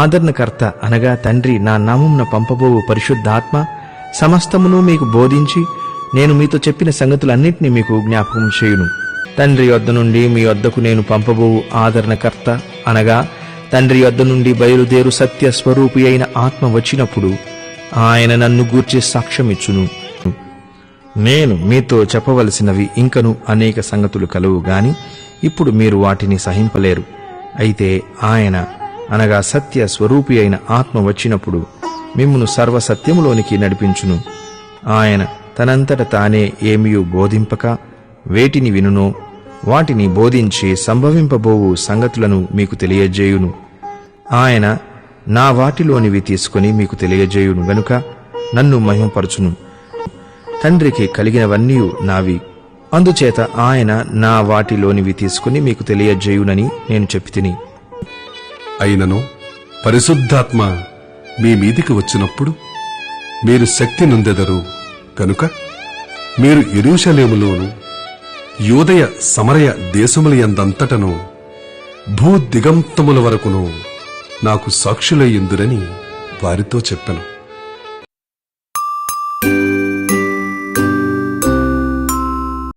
ఆదరణకర్త అనగా తండ్రి నా నామంన పంపబోవు పరిశుద్ధాత్మ సమస్తమును మీకు బోధించి నేను మీతో చెప్పిన సంగతులన్నింటినీ మీకు జ్ఞాపకం చేయును. తండ్రి వద్ద నుండి మీ వద్దకు నేను పంపబోవు ఆదరణకర్త అనగా తండ్రి వద్ద నుండి బయలుదేరు సత్య స్వరూపి అయిన ఆత్మ వచ్చినప్పుడు ఆయన నన్ను గూర్చి సాక్ష్యమిచ్చును. నేను మీతో చెప్పవలసినవి ఇంకను అనేక సంగతులు కలవు గాని ఇప్పుడు మీరు వాటిని సహింపలేరు. అయితే ఆయన అనగా సత్య స్వరూపి అయిన ఆత్మ వచ్చినప్పుడు మిమ్మును సర్వసత్యములోనికి నడిపించును. ఆయన తనంతట తానే ఏమియు బోధింపక వేటిని వినునో వాటిని బోధించి సంభవింపబోవు సంగతులను మీకు తెలియజేయును. ఆయన నా వాటిలోనివి తీసుకొని మీకు తెలియజేయును గనుక నన్ను మహిమపరచును తండ్రికి కలిగినవన్నీ నావి. అందుచేత ఆయన నా వాటిలోనివి తీసుకుని మీకు తెలియజేయునని నేను చెప్పి తిని అయినను పరిశుద్ధాత్మ మీ మీదికి వచ్చినప్పుడు మీరు శక్తి నొందెదరు కనుక మీరు ఎరుషలేములోను యోదయ సమరయ దేశముల యందంతటను భూ దిగంతముల వరకును నాకు సాక్షులయ్యుందురని వారితో చెప్పాను.